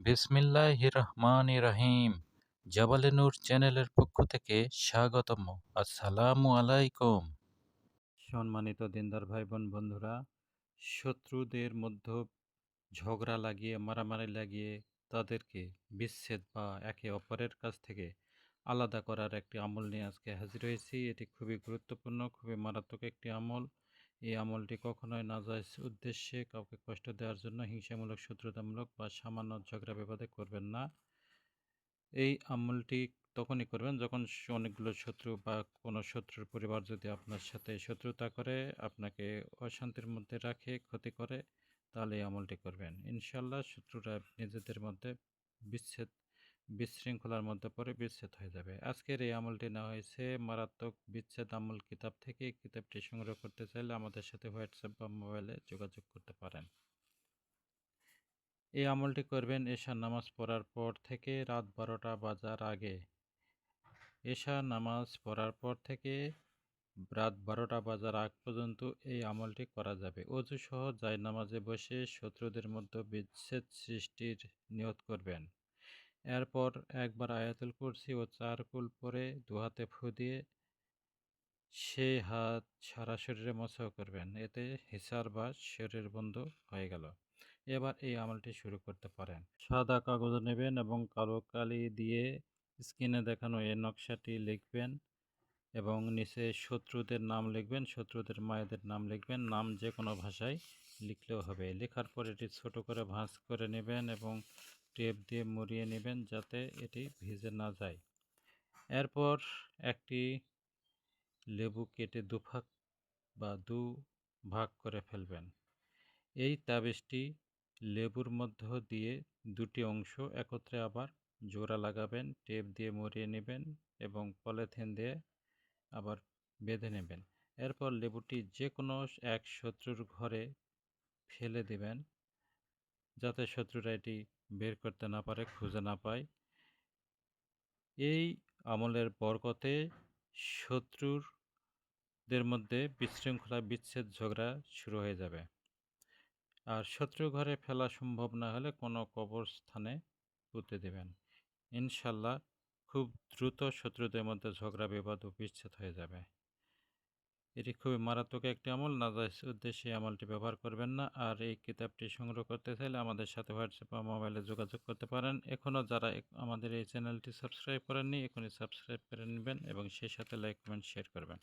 বিসমিল্লাহির রহমান রহিম জাবালে নূর চ্যানেলের পক্ষ থেকে স্বাগতম আসসালামু আলাইকুম। সম্মানিত দিনদার ভাই বোন বন্ধুরা, শত্রুদের মধ্যে ঝগড়া লাগিয়ে, মারামারি লাগিয়ে তাদেরকে বিচ্ছেদ বা একে অপরের কাছ থেকে আলাদা করার একটি আমল নিয়ে আজকে হাজির হয়েছি। এটি খুবই গুরুত্বপূর্ণ, খুবই মারাত্মক একটি আমল। এই আমলটি কখনোই নাজাইজ উদ্দেশ্যে কাউকে কষ্ট দেওয়ার জন্য হিংসামূলক, শত্রুতামূলক বা সামান্য ঝগড়া বিবাদে করবেন না। এই আমলটি তখনই করবেন যখন অনেকগুলো শত্রু বা কোনো শত্রুর পরিবার যদি আপনার সাথে শত্রুতা করে, আপনাকে অশান্তির মধ্যে রাখে, ক্ষতি করে, তাহলে এই আমলটি করবেন। ইনশাল্লাহ শত্রুরা নিজেদের মধ্যে বিচ্ছেদ বিশৃঙ্খলার মধ্যে পড়ে বিচ্ছেদ হয়ে যাবে। আজকের এই আমলটি নেওয়া হয়েছে মারাত্মক বিচ্ছেদ আমল কিতাব থেকে। কিতাবটি সংগ্রহ করতে চাইলে আমাদের সাথে হোয়াটসঅ্যাপ বা মোবাইলে যোগাযোগ করতে পারেন। এই আমলটি করবেন এশার নামাজ পড়ার পর থেকে রাত বারোটা বাজার আগে। এশা নামাজ পড়ার পর থেকে রাত বারোটা বাজার আগ পর্যন্ত এই আমলটি করা যাবে। অজু সহ জায় নামাজে বসে শত্রুদের মধ্যে বিচ্ছেদ সৃষ্টির নিয়ত করবেন। এরপর একবার আয়াতুল কুরসি ও চার কুল পরে দুহাতে ফু দিয়ে সে হাত সারা শরীরে মশাও করবেন। এতে হিসার বা শরীর বন্ধ হয়ে গেল। এবার এই আমলটি শুরু করতে পারেন। সাদা কাগজ নেবেন এবং কালো কালি দিয়ে স্ক্রিনে দেখানো এই নকশাটি লিখবেন এবং নিচে শত্রুদের নাম লিখবেন, শত্রুদের মায়েদের নাম লিখবেন। নাম যে কোনো ভাষায় লিখলেও হবে। লেখার পর এটি ছোট করে ভাঁজ করে নেবেন এবং টেপ দিয়ে মুড়িয়ে নেবেন যাতে এটি ভিজে না যায়। এরপর একটি লেবু কেটে দুভাগ বা দু ভাগ করে ফেলবেন। এই তাবিজটি লেবুর মধ্য দিয়ে দুটি অংশ একত্রে আবার জোড়া লাগাবেন, টেপ দিয়ে মরিয়ে নেবেন এবং পলিথিন দিয়ে আবার বেঁধে নেবেন। এরপর লেবুটি যে কোনো এক শত্রুর ঘরে ফেলে দেবেন। যাতে শত্রুরা এটি বের করতে না পারে, খুঁজে না পায়। এই আমলের বরকতে শত্রুরদের মধ্যে বিশৃঙ্খলা, বিচ্ছেদ, ঝগড়া শুরু হয়ে যাবে। আর শত্রু ঘরে ফেলা সম্ভব না হলে কোনো কবরস্থানে পুঁতে দেবেন। ইনশাল্লাহ খুব দ্রুত শত্রুদের মধ্যে ঝগড়া, বিবাদ ও বিচ্ছেদ হয়ে যাবে। এটি খুবই মারাত্মক একটি আমল। নাজাইজ উদ্দেশ্যে আমলটি ব্যবহার করবেন না। আর এই কিতাবটি সংগ্রহ করতে চাইলে আমাদের সাথে হোয়াটসঅ্যাপ বা মোবাইলে যোগাযোগ করতে পারেন। এখনও যারা আমাদের এই চ্যানেলটি সাবস্ক্রাইব করেননি, এখনই সাবস্ক্রাইব করে নেবেন এবং সেই সাথে লাইক, কমেন্ট, শেয়ার করবেন।